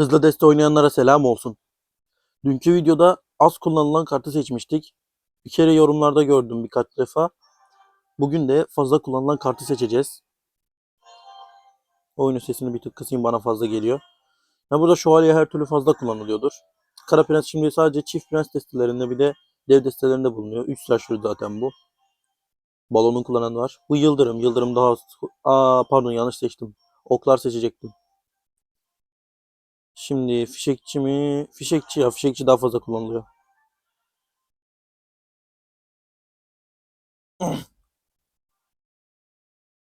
Hızlı deste oynayanlara selam olsun. Dünkü videoda az kullanılan kartı seçmiştik. Bir kere yorumlarda gördüm birkaç defa. Bugün de fazla kullanılan kartı seçeceğiz. Oyunun sesini bir tık kısayım bana fazla geliyor. Ya burada şövalye her türlü fazla kullanılıyordur. Kara Prens şimdi sadece çift prens destelerinde bir de dev destelerinde bulunuyor. 3 slasher zaten bu. Balonun kullanan var. Bu Yıldırım. Yıldırım daha... Aa pardon yanlış seçtim. Oklar seçecektim. Şimdi fişekçi mi? Fişekçi ya. Fişekçi daha fazla kullanılıyor.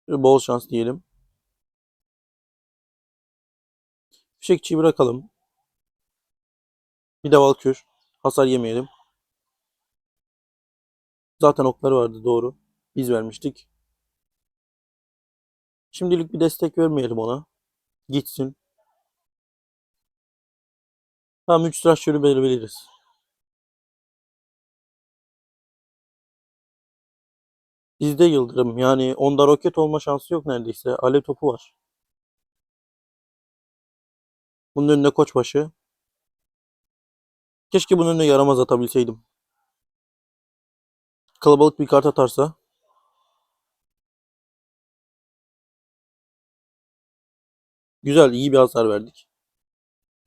Bol şans diyelim. Fişekçiyi bırakalım. Bir de Valkür. Hasar yemeyelim. Zaten okları vardı doğru. Biz vermiştik. Şimdilik bir destek vermeyelim ona. Gitsin. Tamam 3 sıra şöyle belirleriz. Bizde Yıldırım. Yani onda roket olma şansı yok neredeyse. Alev topu var. Bunun önüne koçbaşı. Keşke bunun önüne yaramaz atabilseydim. Kalabalık bir kart atarsa. Güzel, iyi bir hasar verdik.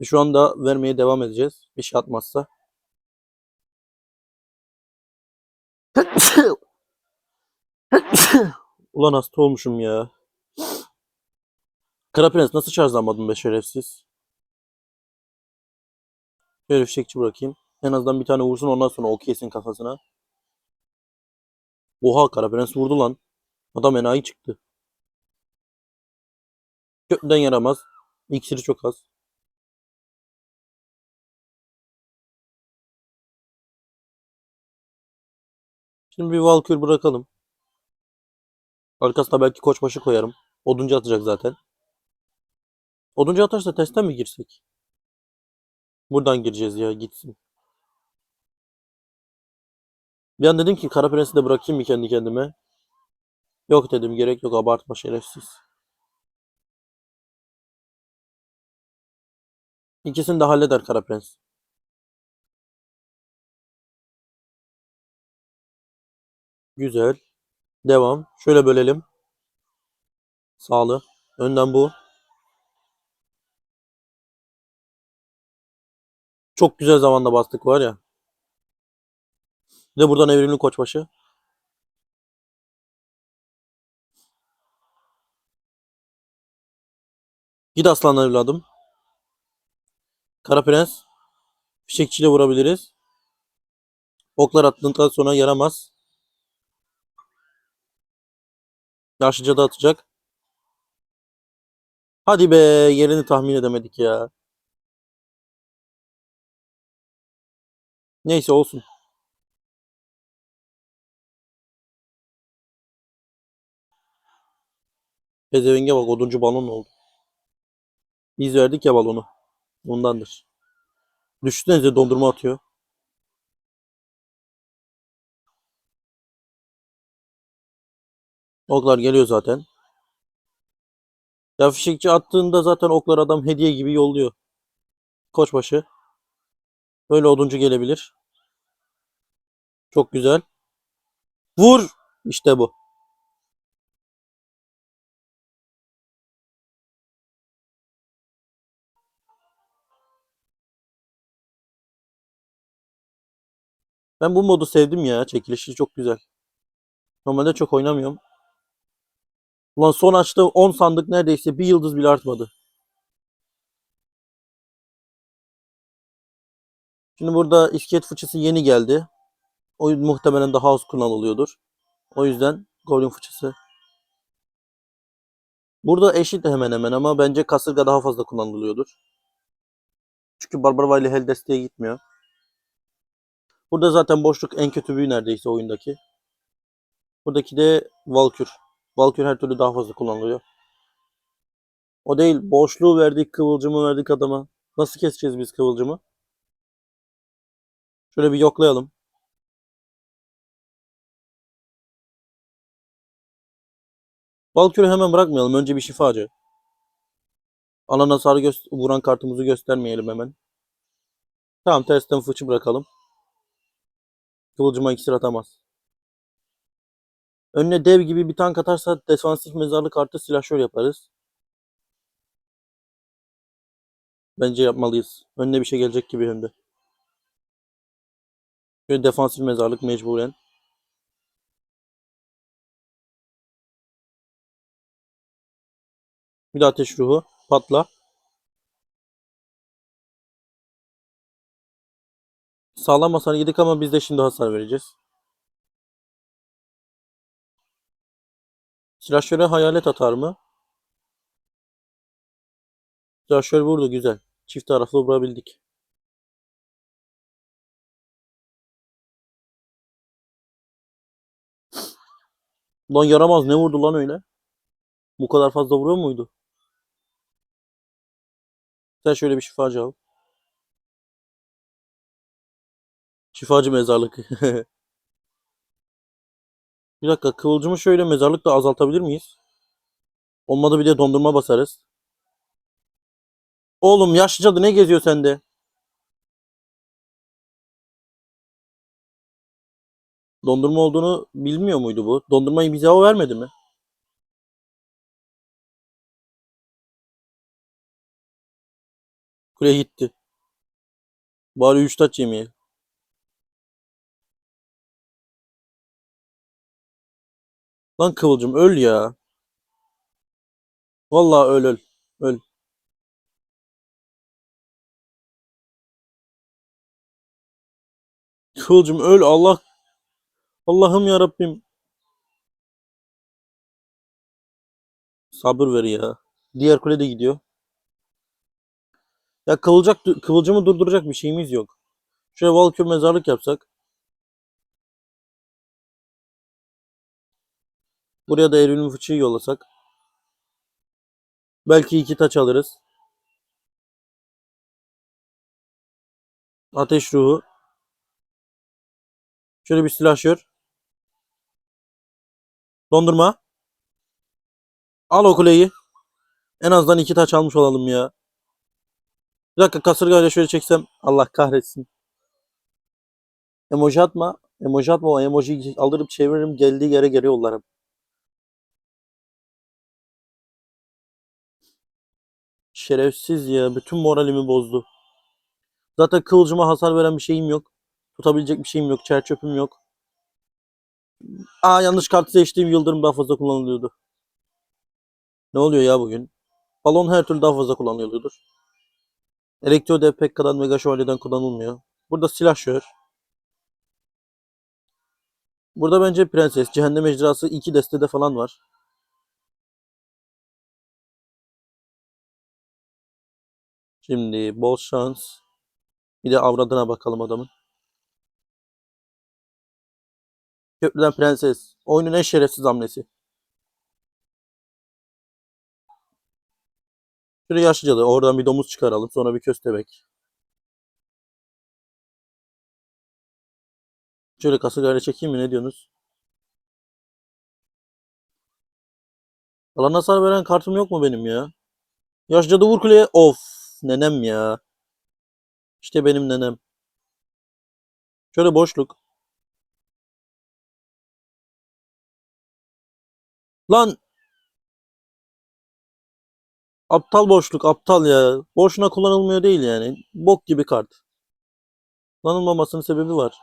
Şu anda vermeye devam edeceğiz. Bir şey atmazsa. Ulan hasta olmuşum ya. Kara Prens nasıl şarjlanmadın be şerefsiz? Şöyle fişekçi bırakayım. En azından bir tane vursun ondan sonra ok yesin kafasına. Oha Kara Prens vurdu lan. Adam enayi çıktı. Köprüden yaramaz. İksiri çok az. Şimdi bir Valkür bırakalım. Arkasına belki koçbaşı koyarım. Oduncu atacak zaten. Oduncu atarsa testten mi girsek? Buradan gireceğiz ya gitsin. Bir an dedim ki Kara Prens'i de bırakayım mı kendi kendime? Yok dedim gerek yok abartma şerefsiz. İkisini de halleder Kara Prens. Güzel. Devam. Şöyle bölelim. Sağlı. Önden bu. Çok güzel zamanda bastık var ya. Bir de buradan evrimli koçbaşı. Git aslan evladım. Kara Prens. Fişekçiyle vurabiliriz. Oklar attıktan sonra yaramaz. Yaşlıca da atacak. Hadi be yerini tahmin edemedik ya. Neyse olsun. Pezevenge bak oduncu balon oldu. Biz verdik ya balonu. Ondandır. Düşünsenize dondurma atıyor. Oklar geliyor zaten. Ya fişekçi attığında zaten oklar adam hediye gibi yolluyor. Koçbaşı. Böyle oduncu gelebilir. Çok güzel. Vur. İşte bu. Ben bu modu sevdim ya. Çekilişi çok güzel. Normalde çok oynamıyorum. Ulan son açtı 10 sandık neredeyse bir yıldız bile artmadı. Şimdi burada iskelet fıçısı yeni geldi. O muhtemelen daha az kullanılıyordur. O yüzden Goblin fıçısı. Burada eşit hemen hemen ama bence kasırga daha fazla kullanılıyordur. Çünkü Barbarva ile Hel desteğe gitmiyor. Burada zaten boşluk en kötü büyü neredeyse oyundaki. Buradaki de Valkür. Valkür her türlü daha fazla kullanılıyor. O değil. Boşluğu verdik, kıvılcımı verdik adama. Nasıl keseceğiz biz kıvılcımı? Şöyle bir yoklayalım. Valkür'ü hemen bırakmayalım. Önce bir şifacı. Alan hasarı gö- vuran kartımızı göstermeyelim hemen. Tamam tersten fıçı bırakalım. Kıvılcıma iksir atamaz. Önüne dev gibi bir tank atarsa defansif mezarlık artı silahşör yaparız. Bence yapmalıyız. Önüne bir şey gelecek gibi hem de. Şöyle defansif mezarlık mecburen. Bir de ateş ruhu. Patla. Sağlam hasar yedik ama biz de şimdi hasar vereceğiz. Silahşöre hayalet atar mı? Silahşör vurdu güzel. Çift taraflı vurabildik. Lan yaramaz ne vurdu lan öyle? Bu kadar fazla vuruyor muydu? Sen şöyle bir şifacı al. Şifacı mezarlık. bir dakika kıvılcımı şöyle mezarlıkla azaltabilir miyiz? Olmadı bir de dondurma basarız. Oğlum yaşlı cadı ne geziyor sende? Dondurma olduğunu bilmiyor muydu bu? Dondurmayı bize o vermedi mi? Kule gitti. Bari 3 taç yemeği. Lan Kıvılcım öl ya. Vallahi öl öl. Öl. Kıvılcım öl Allah. Allah'ım ya Rabbim. Sabır ver ya. Diğer kule de gidiyor. Ya kıvılcak, kıvılcımı durduracak bir şeyimiz yok. Şöyle Valkür mezarlık yapsak. Buraya da Evrim Fıçı'yı yollasak. Belki iki taç alırız. Ateş ruhu. Şöyle bir silahşör. Dondurma. Al o kuleyi. En azından iki taç almış olalım ya. Bir dakika kasırgayla şöyle çeksem. Allah kahretsin. Emoji atma. Emoji atma. O emojiyi çeviririm. Geldiği yere geri yollarım. Şerefsiz ya. Bütün moralimi bozdu. Zaten kılıcıma hasar veren bir şeyim yok. Tutabilecek bir şeyim yok. Çer çöpüm yok. Aa yanlış kartı seçtiğim yıldırım daha fazla kullanılıyordu. Ne oluyor ya bugün? Balon her türlü daha fazla kullanılıyordur. Elektro dev Pekka'dan Mega Şövalye'den kullanılmıyor. Burada silahşör. Burada bence prenses. Cehennem ejderhası iki destede falan var. Şimdi bol şans. Bir de avradına bakalım adamın. Köprüden prenses. Oyunun en şerefsiz hamlesi. Şöyle yaşlıcalı. Oradan bir domuz çıkaralım. Sonra bir köstebek. Şöyle kasırgayla çekeyim mi? Ne diyorsunuz? Alan hasar veren kartım yok mu benim ya? Yaşlıcalı vur kuleye. Of. Nenem ya. İşte benim nenem. Şöyle boşluk. Lan aptal boşluk aptal ya. Boşuna kullanılmıyor değil yani. Bok gibi kart. Kullanılmamasının sebebi var.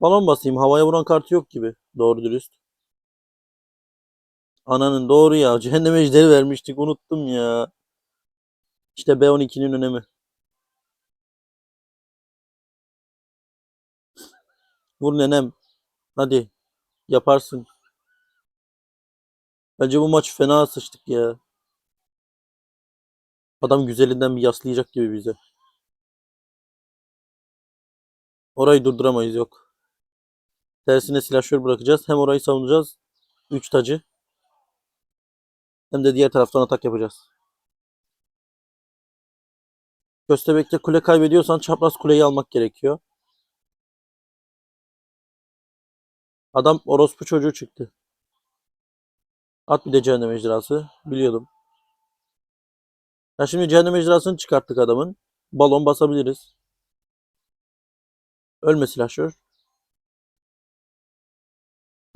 Balon basayım. Havaya vuran kartı yok gibi. Doğru dürüst. Ananın doğru ya. Cehennem ejderi vermiştik. Unuttum ya. İşte B12'nin önemi. Vur nenem. Hadi. Yaparsın. Bence bu maç fena sıçtık ya. Adam güzelinden bir yaslayacak gibi bize. Orayı durduramayız yok. Tersine silahşör bırakacağız. Hem orayı savunacağız. 3 tacı. Hem de diğer taraftan atak yapacağız. Köstebek'te kule kaybediyorsan çapraz kuleyi almak gerekiyor. Adam orospu çocuğu çıktı. At bir de cehennem ejderhası. Biliyordum. Ya şimdi cehennem ejderhasını çıkarttık adamın. Balon basabiliriz. Ölme silahşör.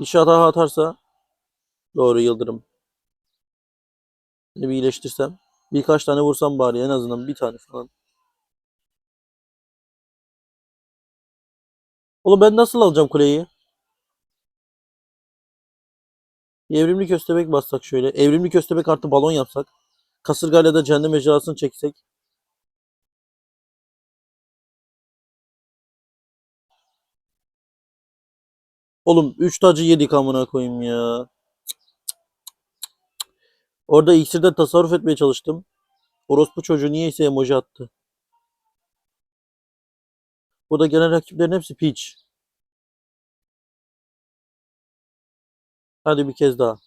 Dişi hata atarsa doğru yıldırım. Seni bir iyileştirsem. Birkaç tane vursam bari en azından bir tane falan. Oğlum ben nasıl alacağım kuleyi? Evrimli köstebek bassak şöyle. Evrimli köstebek artı balon yapsak. Kasırgayla da cehennem ejderhasını çeksek. Oğlum 3 tacı yedik amına koyayım ya. Orada iksirden tasarruf etmeye çalıştım. Orospu çocuğu niyeyse emoji attı. Burada gelen rakiplerin hepsi Peach. Hadi bir kez daha.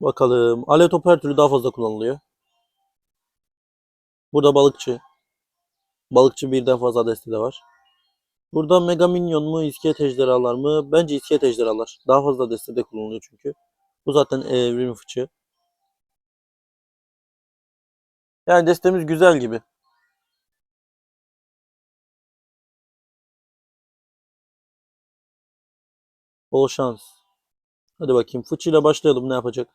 Bakalım. Alev topu her türlü daha fazla kullanılıyor. Burada balıkçı. Balıkçı birden fazla deste de var. Burada Mega Minyon mu, iskelet ejderhalar mı? Bence iskelet ejderhalar. Daha fazla destede kullanılıyor çünkü. Bu zaten evrim fıçı. Yani destemiz güzel gibi. Bol şans. Hadi bakayım. Fıçıyla başlayalım. Ne yapacak?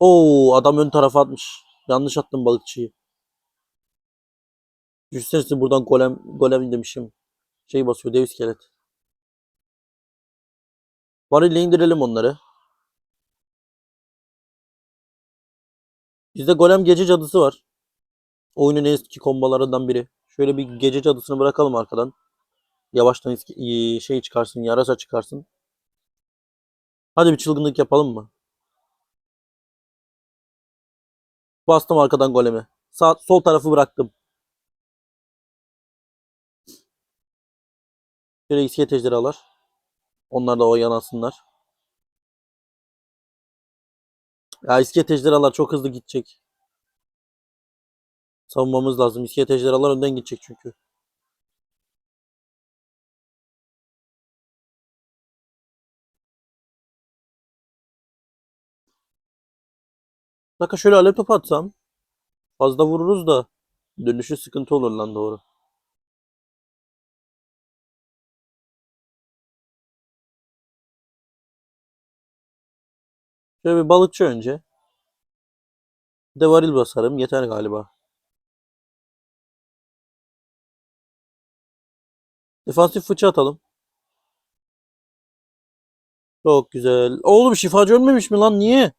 Oo adam ön tarafa atmış. Yanlış attım balıkçıyı. Düşünsenize buradan golem, golem demişim. Şey basıyor dev iskelet. Varille indirelim onları. Bizde golem gece cadısı var. Oyunun en eski kombalarından biri. Şöyle bir gece cadısını bırakalım arkadan. Yavaştan iski- iyi şey çıkarsın, yarasa çıkarsın. Hadi bir çılgınlık yapalım mı? Bastım arkadan golemi. Sağ, sol tarafı bıraktım. Şöyle iskelet ejderhalar. Onlar da o yanasınlar. Ya iskelet ejderhalar çok hızlı gidecek. Savunmamız lazım. İskelet ejderhalar önden gidecek çünkü. Dakika şöyle alev topu atsam. Fazla vururuz da. Dönüşü sıkıntı olur lan doğru. Şöyle bir balıkçı önce. Bir de varil basarım. Yeter galiba. Defansif fıçı atalım. Çok güzel. Oğlum şifacı ölmemiş mi lan? Niye?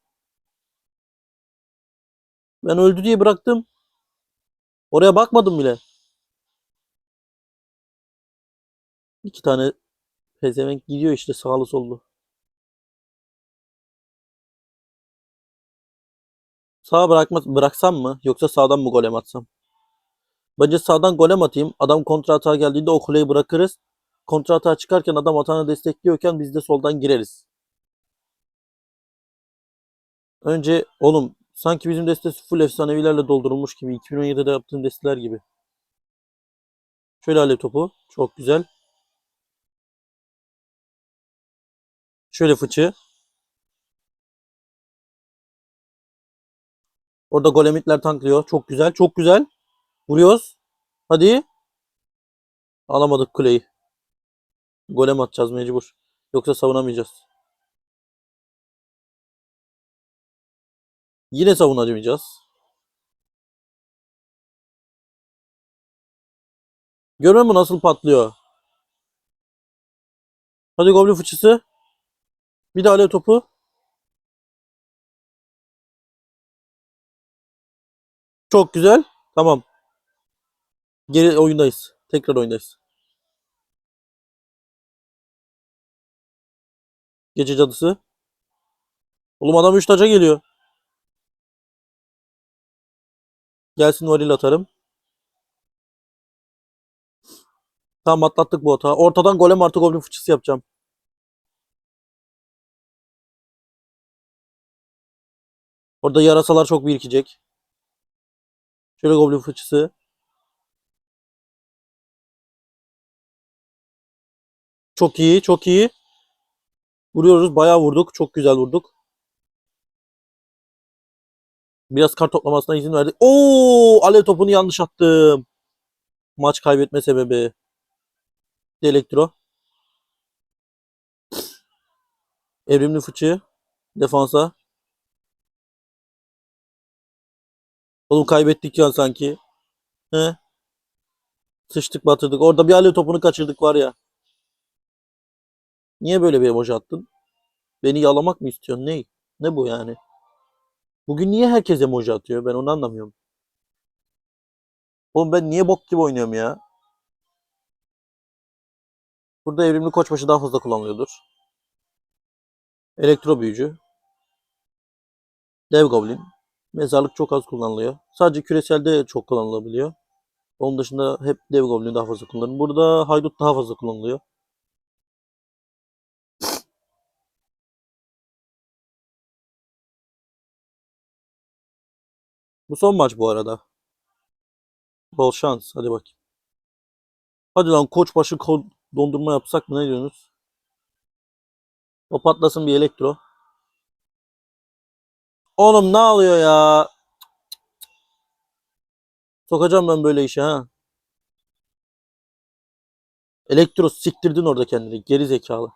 Ben öldü diye bıraktım. Oraya bakmadım bile. İki tane pezevenk gidiyor işte sağlı sollu. Sağa bırakma, bıraksam mı? Yoksa sağdan mı golem atsam? Bence sağdan golem atayım. Adam kontra atağa geldiğinde o kuleyi bırakırız. Kontra atağa çıkarken adam atağını destekliyorken biz de soldan gireriz. Önce oğlum sanki bizim destesi full efsanevilerle doldurulmuş gibi. 2017'de yaptığım desteler gibi. Şöyle alev topu. Çok güzel. Şöyle fıçı. Orada golemitler tanklıyor. Çok güzel. Çok güzel. Vuruyoruz. Hadi. Alamadık kuleyi. Golem atacağız mecbur. Yoksa savunamayacağız. Yine savunamayacağız. Görüyor musun nasıl patlıyor? Hadi goblin fıçısı. Bir de alev topu. Çok güzel. Tamam. Geri oyundayız. Tekrar oyundayız. Gece cadısı. Oğlum adam 3 taca geliyor. Gelsin varil atarım. Tamam atlattık bu hata. Ortadan golem artı goblin fıçısı yapacağım. Orada yarasalar çok birikecek. Şöyle goblin fıçısı. Çok iyi, çok iyi. Vuruyoruz. Bayağı vurduk. Çok güzel vurduk. Biraz kart toplamasına izin verdik. Oo, alev topunu yanlış attım. Maç kaybetme sebebi. Elektro. Evrimli fıçı. Defansa. Oğlum kaybettik ya sanki. He? Sıçtık batırdık. Orada bir alev topunu kaçırdık var ya. Niye böyle bir emoji attın? Beni yalamak mı istiyorsun? Ne? Ne bu yani? Bugün niye herkes emoji atıyor? Ben onu anlamıyorum. Oğlum ben niye bok gibi oynuyorum ya? Burada evrimli koçbaşı daha fazla kullanılıyordur. Elektro büyücü. Dev goblin. Mezarlık çok az kullanılıyor. Sadece küreselde çok kullanılabiliyor. Onun dışında hep dev goblin daha fazla kullanılıyor. Burada haydut daha fazla kullanılıyor. Bu son maç bu arada. Bol şans. Hadi bak. Hadi lan koçbaşı ko- dondurma yapsak mı ne diyorsunuz? O patlasın bir elektro. Oğlum ne alıyor ya? Sokacağım ben böyle işe ha. Elektro siktirdin orada kendini. Geri zekalı.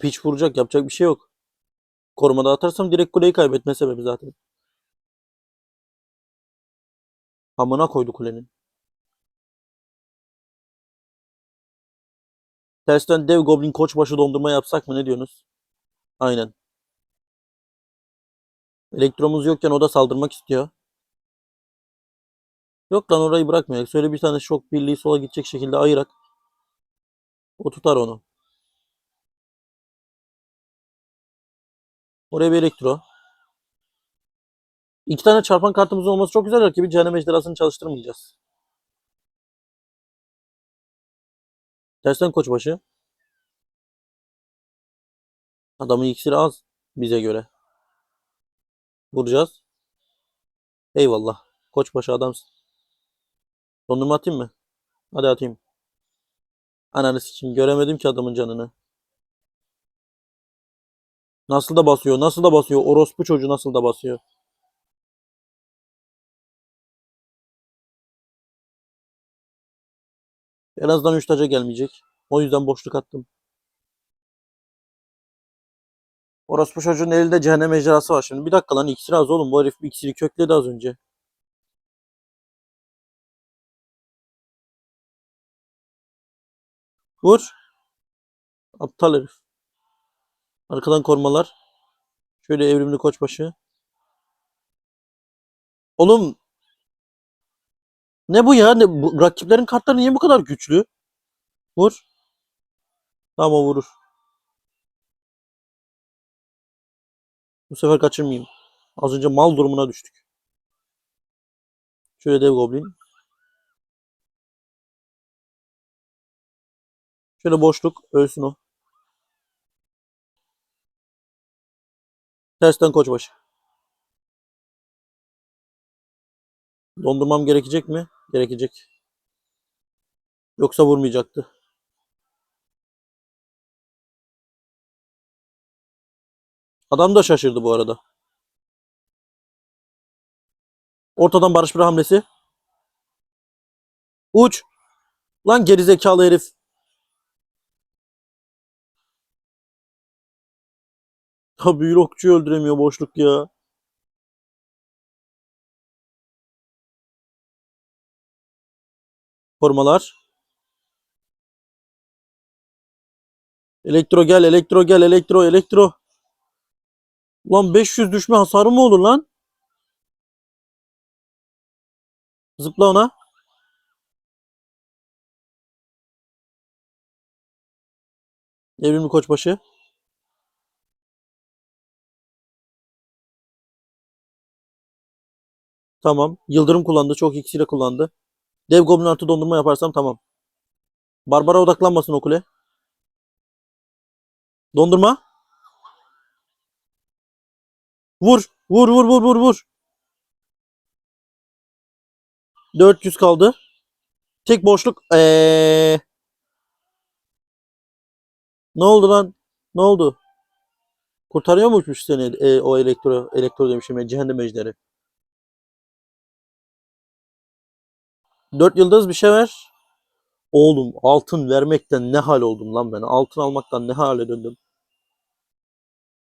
Piç vuracak yapacak bir şey yok. Korumada atarsam direkt kuleyi kaybetme sebebi zaten. Amına koydu kulenin. Tersten dev goblin koçbaşı dondurma yapsak mı ne diyorsunuz? Aynen. Elektromuz yokken o da saldırmak istiyor. Yok lan orayı bırakmayak. Söyle bir tane şok birliği sola gidecek şekilde ayırak. O tutar onu. Oraya bir elektro. İki tane çarpan kartımızın olması çok güzel. Rakibi cehennem ejderhasını çalıştırmayacağız. Tersten koçbaşı. Adamın iksiri az bize göre. Vuracağız. Eyvallah. Koçbaşı adamsın. Dondurma atayım mı? Hadi atayım. Ananı sikeyim. Göremedim ki adamın canını. Nasıl da basıyor? Nasıl da basıyor? Orospu çocuğu nasıl da basıyor? En azından 3 taca gelmeyecek. O yüzden boşluk attım. Orospu çocuğun elinde cehennem ejderhası var şimdi. Bir dakika lan iksir az oğlum. Bu herif bir iksiri kökledi az önce. Vur. Aptal herif. Arkadan korumalar. Şöyle evrimli koçbaşı. Oğlum ne bu ya? Ne, bu, rakiplerin kartları niye bu kadar güçlü? Vur. Tamam o vurur. Bu sefer kaçırmayayım. Az önce mal durumuna düştük. Şöyle dev goblin. Şöyle boşluk. Ölsün o. Tersten koçbaşı. Dondurmam gerekecek mi? Gerekecek. Yoksa vurmayacaktı. Adam da şaşırdı bu arada. Ortadan Barış bir hamlesi. Uç. Lan gerizekalı herif. Ha büyülü okçuyu öldüremiyor boşluk ya. Korumalar. Elektro gel, elektro gel, elektro, elektro. Ulan 500 düşme hasarı mı olur lan? Zıpla ona. Evrimli koçbaşı. Tamam. Yıldırım kullandı. Çok iksiri kullandı. Dev Goblin artı dondurma yaparsam tamam. Barbara odaklanmasın o kule. Dondurma. Vur. Vur vur vur vur vur. 400 kaldı. Tek boşluk. Eee Ne oldu lan? Ne oldu? Kurtarıyor muymuş seni e, o elektro elektro demişim ya cehennem ejderi? Dört yıldız bir şey ver. Oğlum altın vermekten ne hal oldum lan ben. Altın almaktan ne hale döndüm.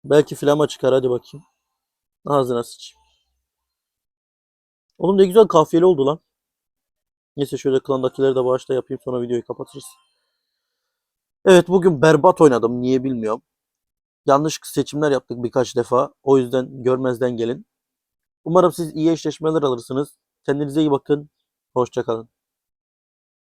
Belki flama çıkar hadi bakayım. Ağzına sıçayım. Oğlum ne güzel kafiyeli oldu lan. Neyse şöyle klandakileri de başta yapayım sonra videoyu kapatırız. Evet bugün berbat oynadım. Niye bilmiyorum. Yanlış seçimler yaptık birkaç defa. O yüzden görmezden gelin. Umarım siz iyi eşleşmeler alırsınız. Kendinize iyi bakın. Hoşçakalın.